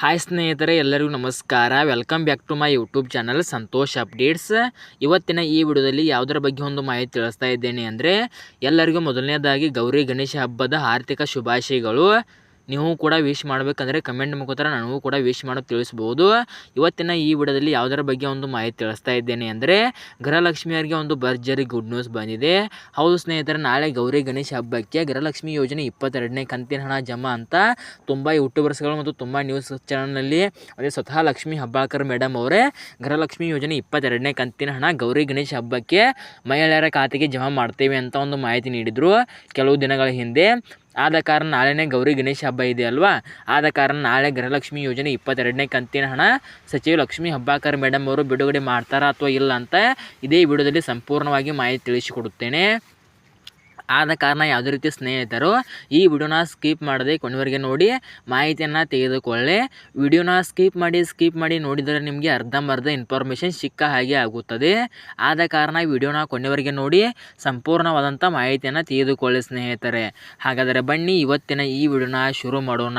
Hi ಸ್ನೇಹಿತರೆ, ಎಲ್ಲರಿಗೂ ನಮಸ್ಕಾರ. Welcome back to my YouTube channel Santosh updates ಇವತ್ತಿನ ಈ ವಿಡಿಯೋದಲ್ಲಿ ಯಾವುದರ ಬಗ್ಗೆ ಒಂದು ಮಾಹಿತಿ ತಿಳಿಸ್ತಾ ಇದ್ದೇನೆ ಅಂದರೆ, ಎಲ್ಲರಿಗೂ ಮೊದಲನೇದಾಗಿ ಗೌರಿ ಗಣೇಶ ಹಬ್ಬದ ಆರ್ಥಿಕ ಶುಭಾಶಯಗಳು. ನೀವು ಕೂಡ ವಿಶ್ ಮಾಡಬೇಕಂದ್ರೆ ಕಮೆಂಟ್ ಮುಖಾಂತರ ನನಗೂ ಕೂಡ ವಿಶ್ ಮಾಡೋದು ತಿಳಿಸ್ಬೋದು. ಇವತ್ತಿನ ಈ ವಿಡಿಯೋದಲ್ಲಿ ಯಾವುದರ ಬಗ್ಗೆ ಒಂದು ಮಾಹಿತಿ ತಿಳಿಸ್ತಾ ಇದ್ದೇನೆ ಅಂದರೆ ಗೃಹಲಕ್ಷ್ಮಿಯರಿಗೆ ಒಂದು ಭರ್ಜರಿ ಗುಡ್ ನ್ಯೂಸ್ ಬಂದಿದೆ. ಹೌದು ಸ್ನೇಹಿತರೆ, ನಾಳೆ ಗೌರಿ ಗಣೇಶ ಹಬ್ಬಕ್ಕೆ ಗೃಹಲಕ್ಷ್ಮಿ ಯೋಜನೆ ಇಪ್ಪತ್ತೆರಡನೇ ಕಂತಿನ ಹಣ ಜಮಾ ಅಂತ ತುಂಬ ಯೂಟ್ಯೂಬರ್ಸ್ಗಳು ಮತ್ತು ತುಂಬ ನ್ಯೂಸ್ ಚಾನಲ್ನಲ್ಲಿ ಅದೇ ಸ್ವತಃ ಲಕ್ಷ್ಮಿ ಹಬ್ಬಾಳ್ಕರ್ ಮೇಡಮ್ ಅವರೇ ಗೃಹಲಕ್ಷ್ಮಿ ಯೋಜನೆ ಇಪ್ಪತ್ತೆರಡನೇ ಕಂತಿನ ಹಣ ಗೌರಿ ಗಣೇಶ ಹಬ್ಬಕ್ಕೆ ಮಹಿಳೆಯರ ಖಾತೆಗೆ ಜಮಾ ಮಾಡ್ತೇವೆ ಅಂತ ಒಂದು ಮಾಹಿತಿ ನೀಡಿದರು. ಕೆಲವು ದಿನಗಳ ಹಿಂದೆ ಆದ ಕಾರಣ ನಾಳೆನೇ ಗೌರಿ ಗಣೇಶ ಹಬ್ಬ ಇದೆ ಅಲ್ವಾ? ಆದ ಕಾರಣ ನಾಳೆ ಗೃಹಲಕ್ಷ್ಮಿ ಯೋಜನೆ ಇಪ್ಪತ್ತೆರಡನೇ ಕಂತಿನ ಹಣ ಸಚಿವ ಲಕ್ಷ್ಮೀ ಹಬ್ಬಾಕರ್ ಮೇಡಮ್ ಅವರು ಬಿಡುಗಡೆ ಮಾಡ್ತಾರಾ ಅಥವಾ ಇಲ್ಲ ಅಂತ ಇದೇ ವಿಡಿಯೋದಲ್ಲಿ ಸಂಪೂರ್ಣವಾಗಿ ಮಾಹಿತಿ ತಿಳಿಸಿಕೊಡುತ್ತೇನೆ. ಆದ ಕಾರಣ ಯಾವುದೇ ರೀತಿ ಸ್ನೇಹಿತರು ಈ ವಿಡಿಯೋನ ಸ್ಕಿಪ್ ಮಾಡದೆ ಕೊನೆವರೆಗೆ ನೋಡಿ ಮಾಹಿತಿಯನ್ನು ತೆಗೆದುಕೊಳ್ಳಿ. ವಿಡಿಯೋನ ಸ್ಕಿಪ್ ಮಾಡಿ ಸ್ಕಿಪ್ ಮಾಡಿ ನೋಡಿದರೆ ನಿಮಗೆ ಅರ್ಧಂಬರ್ಧ ಇನ್ಫಾರ್ಮೇಷನ್ ಸಿಕ್ಕ ಹಾಗೆ ಆಗುತ್ತದೆ. ಆದ ಕಾರಣ ವಿಡಿಯೋನ ಕೊನೆವರೆಗೆ ನೋಡಿ ಸಂಪೂರ್ಣವಾದಂಥ ಮಾಹಿತಿಯನ್ನು ತೆಗೆದುಕೊಳ್ಳಿ ಸ್ನೇಹಿತರೆ. ಹಾಗಾದರೆ ಬನ್ನಿ ಇವತ್ತಿನ ಈ ವಿಡಿಯೋನ ಶುರು ಮಾಡೋಣ.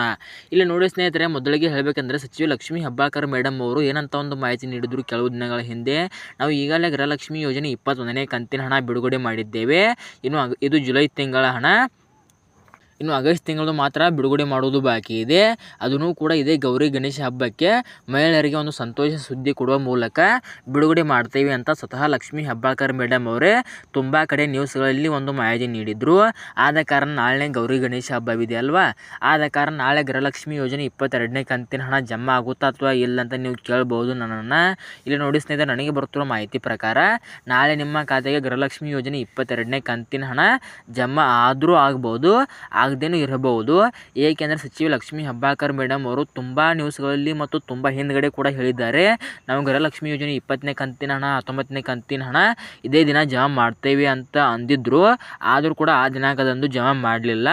ಇಲ್ಲಿ ನೋಡಿ ಸ್ನೇಹಿತರೆ, ಮೊದಲಿಗೆ ಹೇಳಬೇಕಂದ್ರೆ ಸಚಿವ ಲಕ್ಷ್ಮೀ ಹಬ್ಬಾಕರ್ ಮೇಡಮ್ ಅವರು ಏನಂತ ಒಂದು ಮಾಹಿತಿ ನೀಡಿದ್ರು ಕೆಲವು ದಿನಗಳ ಹಿಂದೆ. ನಾವು ಈಗಾಗಲೇ ಗೃಹಲಕ್ಷ್ಮಿ ಯೋಜನೆ ಇಪ್ಪತ್ತೊಂದನೇ ಕಂತಿನ ಹಣ ಬಿಡುಗಡೆ ಮಾಡಿದ್ದೇವೆ. ಇನ್ನು ಇದು ಜುಲೈ ತಿಂಗಳ ಹಣ ಇನ್ನು ಆಗಸ್ಟ್ ತಿಂಗಳು ಮಾತ್ರ ಬಿಡುಗಡೆ ಮಾಡುವುದು ಬಾಕಿ ಇದೆ. ಅದನ್ನು ಕೂಡ ಇದೆ ಗೌರಿ ಗಣೇಶ ಹಬ್ಬಕ್ಕೆ ಮಹಿಳೆಯರಿಗೆ ಒಂದು ಸಂತೋಷ ಸುದ್ದಿ ಕೊಡುವ ಮೂಲಕ ಬಿಡುಗಡೆ ಮಾಡ್ತೇವೆ ಅಂತ ಸ್ವತಃ ಲಕ್ಷ್ಮೀ ಹೆಬ್ಬಾಳ್ಕರ್ ಮೇಡಮ್ ಅವರೇ ತುಂಬ ಕಡೆ ನ್ಯೂಸ್ಗಳಲ್ಲಿ ಒಂದು ಮಾಹಿತಿ ನೀಡಿದರು. ಆದ ಕಾರಣ ನಾಳೆ ಗೌರಿ ಗಣೇಶ ಹಬ್ಬವಿದೆ ಅಲ್ವಾ? ಆದ ಕಾರಣ ನಾಳೆ ಗೃಹಲಕ್ಷ್ಮಿ ಯೋಜನೆ ಇಪ್ಪತ್ತೆರಡನೇ ಕಂತಿನ ಹಣ ಜಮಾ ಆಗುತ್ತಾ ಅಥವಾ ಇಲ್ಲ ಅಂತ ನೀವು ಕೇಳ್ಬೋದು ನನ್ನನ್ನು. ಇಲ್ಲಿ ನೋಡಿ ಸ್ನೇಹಿತರೆ, ನನಗೆ ಬರುತ್ತಿರೋ ಮಾಹಿತಿ ಪ್ರಕಾರ ನಾಳೆ ನಿಮ್ಮ ಖಾತೆಗೆ ಗೃಹಲಕ್ಷ್ಮಿ ಯೋಜನೆ ಇಪ್ಪತ್ತೆರಡನೇ ಕಂತಿನ ಹಣ ಜಮಾ ಆದರೂ ಆಗ್ಬೋದು. ಆಗದೇನೂ ಇರಬಹುದು. ಏಕೆಂದರೆ ಸಚಿವ ಲಕ್ಷ್ಮೀ ಹಬ್ಬಾಕರ್ ಮೇಡಮ್ ಅವರು ತುಂಬ ನ್ಯೂಸ್ಗಳಲ್ಲಿ ಮತ್ತು ತುಂಬ ಹಿಂದ್ಗಡೆ ಕೂಡ ಹೇಳಿದ್ದಾರೆ. ನಾವು ಗೃಹಲಕ್ಷ್ಮಿ ಯೋಜನೆ ಇಪ್ಪತ್ತನೇ ಕಂತಿನ ಹಣ, ಹತ್ತೊಂಬತ್ತನೇ ಕಂತಿನ ಹಣ ಇದೇ ದಿನ ಜಮಾ ಮಾಡ್ತೇವೆ ಅಂತ ಅಂದಿದ್ರು. ಆದರೂ ಕೂಡ ಆ ದಿನಾಂಕದಂದು ಜಮಾ ಮಾಡಲಿಲ್ಲ.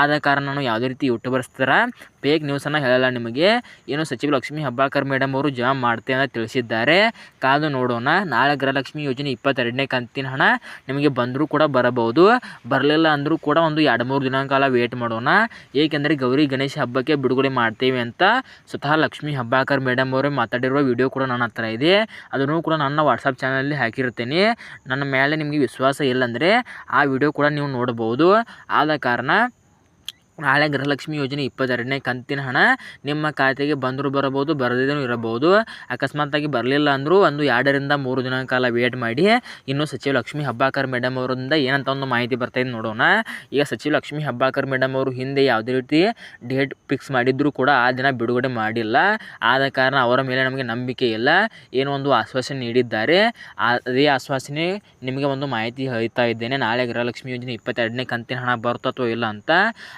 ಆದ ಕಾರಣ ನಾನು ಯಾವುದೇ ರೀತಿ ಯೂಟ್ಯೂಬರ್ಸ್ ಥರ ಫೇಕ್ ನ್ಯೂಸನ್ನು ಹೇಳಲ್ಲ ನಿಮಗೆ. ಏನು ಸಚಿವ ಲಕ್ಷ್ಮಿ ಹಬ್ಬಾಕರ್ ಮೇಡಮ್ ಅವರು ಜಮಾ ಮಾಡ್ತೇವೆ ಅಂತ ತಿಳಿಸಿದ್ದಾರೆ. ಕಾದು ನೋಡೋಣ. ನಾಳೆ ಗೃಹಲಕ್ಷ್ಮಿ ಯೋಜನೆ ಇಪ್ಪತ್ತೆರಡನೇ ಕಂತಿನ ಹಣ ನಿಮಗೆ ಬಂದರೂ ಕೂಡ ಬರಬಹುದು. ಬರಲಿಲ್ಲ ಅಂದರೂ ಕೂಡ ಒಂದು ಎರಡು ಮೂರು ಕಾಲ ವೇಟ್ ಮಾಡೋಣ. ಏಕೆಂದರೆ ಗೌರಿ ಗಣೇಶ ಹಬ್ಬಕ್ಕೆ ಬಿಡುಗಡೆ ಮಾಡ್ತೀವಿ ಅಂತ ಸ್ವತಃ ಲಕ್ಷ್ಮೀ ಹಬ್ಬಾಕರ್ ಮೇಡಮ್ ಅವರೇ ಮಾತಾಡಿರುವ ವಿಡಿಯೋ ಕೂಡ ನನ್ನ ಹತ್ರ ಇದೆ. ಅದನ್ನು ಕೂಡ ನನ್ನ ವಾಟ್ಸಪ್ ಚಾನಲಲ್ಲಿ ಹಾಕಿರ್ತೀನಿ ನನ್ನ ಮೇಲೆ ನಿಮಗೆ ವಿಶ್ವಾಸ ಇಲ್ಲಂದರೆ ಆ ವಿಡಿಯೋ ಕೂಡ ನೀವು ನೋಡ್ಬೋದು. ಆದ ಕಾರಣ ನಾಳೆ ಗೃಹಲಕ್ಷ್ಮಿ ಯೋಜನೆ ಇಪ್ಪತ್ತೆರಡನೇ ಕಂತಿನ ಹಣ ನಿಮ್ಮ ಖಾತೆಗೆ ಬಂದರೂ ಬರಬಹುದು ಬರದೇನೂ ಇರಬಹುದು. ಅಕಸ್ಮಾತಾಗಿ ಬರಲಿಲ್ಲ ಅಂದರೂ ಒಂದು ಎರಡರಿಂದ ಮೂರು ದಿನ ಕಾಲ ವೇಟ್ ಮಾಡಿ. ಇನ್ನು ಸಚಿವ ಲಕ್ಷ್ಮೀ ಹಬ್ಬಾಕರ್ ಮೇಡಮ್ ಅವರಿಂದ ಏನಂತ ಒಂದು ಮಾಹಿತಿ ಬರ್ತಾಯಿದೆ ನೋಡೋಣ. ಈಗ ಸಚಿವ ಲಕ್ಷ್ಮೀ ಹಬ್ಬಾಕರ್ ಮೇಡಮ್ ಅವರು ಹಿಂದೆ ಯಾವುದೇ ರೀತಿ ಡೇಟ್ ಫಿಕ್ಸ್ ಮಾಡಿದರೂ ಕೂಡ ಆ ದಿನ ಬಿಡುಗಡೆ ಮಾಡಿಲ್ಲ. ಆದ ಕಾರಣ ಅವರ ಮೇಲೆ ನಮಗೆ ನಂಬಿಕೆ ಇಲ್ಲ. ಏನೋ ಒಂದು ಆಶ್ವಾಸನೆ ನೀಡಿದ್ದಾರೆ. ಅದೇ ಆಶ್ವಾಸನೆ ನಿಮಗೆ ಒಂದು ಮಾಹಿತಿ ಹೇಳ್ತಾ ಇದ್ದೇನೆ. ನಾಳೆ ಗೃಹಲಕ್ಷ್ಮಿ ಯೋಜನೆ ಇಪ್ಪತ್ತೆರಡನೇ ಕಂತಿನ ಹಣ ಬರುತ್ತೋ ಅಥವಾ ಇಲ್ಲ ಅಂತ.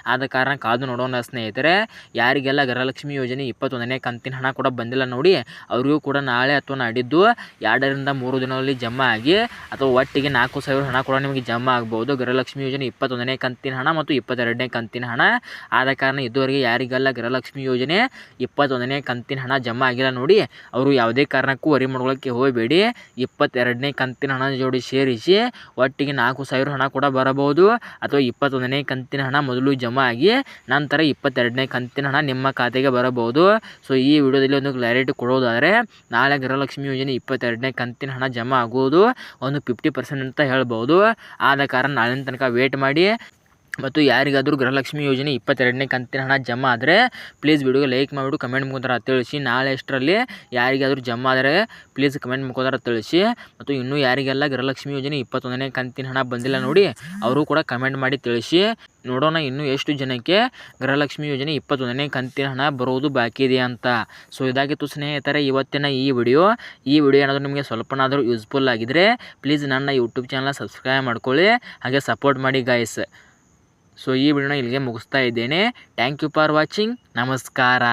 ಆದ ಕಾರಣ ಕಾದು ನೋಡೋಣ ಸ್ನೇಹಿತರೆ. ಯಾರಿಗೆಲ್ಲ ಗೃಹಲಕ್ಷ್ಮಿ ಯೋಜನೆ ಇಪ್ಪತ್ತೊಂದನೇ ಕಂತಿನ ಹಣ ಕೂಡ ಬಂದಿಲ್ಲ ನೋಡಿ, ಅವರಿಗೂ ಕೂಡ ನಾಳೆ ಅಥವಾ ನಾಡಿದ್ದು ಎರಡರಿಂದ ಮೂರು ದಿನಗಳಲ್ಲಿ ಜಮಾ ಆಗಿ ಅಥವಾ ಒಟ್ಟಿಗೆ ನಾಲ್ಕು ಸಾವಿರ ಹಣ ಕೂಡ ನಿಮಗೆ ಜಮಾ ಆಗ್ಬೋದು. ಗೃಹಲಕ್ಷ್ಮಿ ಯೋಜನೆ ಇಪ್ಪತ್ತೊಂದನೇ ಕಂತಿನ ಹಣ ಮತ್ತು ಇಪ್ಪತ್ತೆರಡನೇ ಕಂತಿನ ಹಣ. ಆದ ಕಾರಣ ಇದುವರೆಗೆ ಯಾರಿಗೆಲ್ಲ ಗೃಹಲಕ್ಷ್ಮಿ ಯೋಜನೆ ಇಪ್ಪತ್ತೊಂದನೇ ಕಂತಿನ ಹಣ ಜಮಾ ಆಗಿಲ್ಲ ನೋಡಿ, ಅವರು ಯಾವುದೇ ಕಾರಣಕ್ಕೂ ವರಿ ಮಾಡ್ಕೊಳ್ಳೋಕ್ಕೆ ಹೋಗಬೇಡಿ. ಇಪ್ಪತ್ತೆರಡನೇ ಕಂತಿನ ಹಣ ಜೋಡಿ ಸೇರಿಸಿ ಒಟ್ಟಿಗೆ ನಾಲ್ಕು ಸಾವಿರ ಹಣ ಕೂಡ ಬರಬಹುದು. ಅಥವಾ ಇಪ್ಪತ್ತೊಂದನೇ ಕಂತಿನ ಹಣ ಮೊದಲು ಜಮಾ ಆಗಿ ನಂತರ ಇಪ್ಪತ್ತೆರಡನೇ ಕಂತಿನ ಹಣ ನಿಮ್ಮ ಖಾತೆಗೆ ಬರಬಹುದು. ಸೊ ಈ ವಿಡಿಯೋದಲ್ಲಿ ಒಂದು ಕ್ಲಾರಿಟಿ ಕೊಡೋದಾದರೆ, ನಾಳೆ ಗೃಹಲಕ್ಷ್ಮಿ ಯೋಜನೆ ಇಪ್ಪತ್ತೆರಡನೇ ಕಂತಿನ ಹಣ ಜಮಾ ಆಗುವುದು ಒಂದು ಫಿಫ್ಟಿ ಪರ್ಸೆಂಟ್ ಅಂತ ಹೇಳ್ಬೋದು ಆದ ಕಾರಣ ನಾಳಿನ ತನಕ ವೇಟ್ ಮಾಡಿ. ಮತ್ತು ಯಾರಿಗಾದರೂ ಗೃಹಲಕ್ಷ್ಮಿ ಯೋಜನೆ ಇಪ್ಪತ್ತೆರಡನೇ ಕಂತಿನ ಹಣ ಜಮಾ ಆದರೆ ಪ್ಲೀಸ್ ವಿಡಿಯೋಗೆ ಲೈಕ್ ಮಾಡಿಬಿಟ್ಟು ಕಮೆಂಟ್ ಮುಖಾಂತರ ತಿಳಿಸಿ. ನಾಳೆ ಅಷ್ಟರಲ್ಲಿ ಯಾರಿಗಾದರೂ ಜಮಾ ಆದರೆ ಪ್ಲೀಸ್ ಕಮೆಂಟ್ ಮುಖಾಂತರ ತಿಳಿಸಿ. ಮತ್ತು ಇನ್ನೂ ಯಾರಿಗೆಲ್ಲ ಗೃಹಲಕ್ಷ್ಮಿ ಯೋಜನೆ ಇಪ್ಪತ್ತೊಂದನೇ ಕಂತಿನ ಹಣ ಬಂದಿಲ್ಲ ನೋಡಿ, ಅವರು ಕೂಡ ಕಮೆಂಟ್ ಮಾಡಿ ತಿಳಿಸಿ. ನೋಡೋಣ ಇನ್ನೂ ಎಷ್ಟು ಜನಕ್ಕೆ ಗೃಹಲಕ್ಷ್ಮಿ ಯೋಜನೆ ಇಪ್ಪತ್ತೊಂದನೇ ಕಂತಿನ ಹಣ ಬರೋದು ಬಾಕಿ ಇದೆ ಅಂತ. ಸೊ ಇದಾಗಿತ್ತು ಸ್ನೇಹಿತರೆ, ಇವತ್ತಿನ ಈ ವಿಡಿಯೋ ಈ ವಿಡಿಯೋ ಏನಾದರೂ ನಿಮಗೆ ಸ್ವಲ್ಪನಾದರೂ ಯೂಸ್ಫುಲ್ ಆಗಿದ್ದರೆ ಪ್ಲೀಸ್ ನನ್ನ ಯೂಟ್ಯೂಬ್ ಚಾನಲ್ ಸಬ್ಸ್ಕ್ರೈಬ್ ಮಾಡ್ಕೊಳ್ಳಿ. ಹಾಗೆ ಸಪೋರ್ಟ್ ಮಾಡಿ ಗಾಯ್ಸ್ ಸೊ ಈ ವಿಡಿಯೋನ ಇಲ್ಲಿಗೆ ಮುಗಿಸ್ತಾ ಇದ್ದೇನೆ. ಥ್ಯಾಂಕ್ ಯು ಫಾರ್ ವಾಚಿಂಗ್ ನಮಸ್ಕಾರ.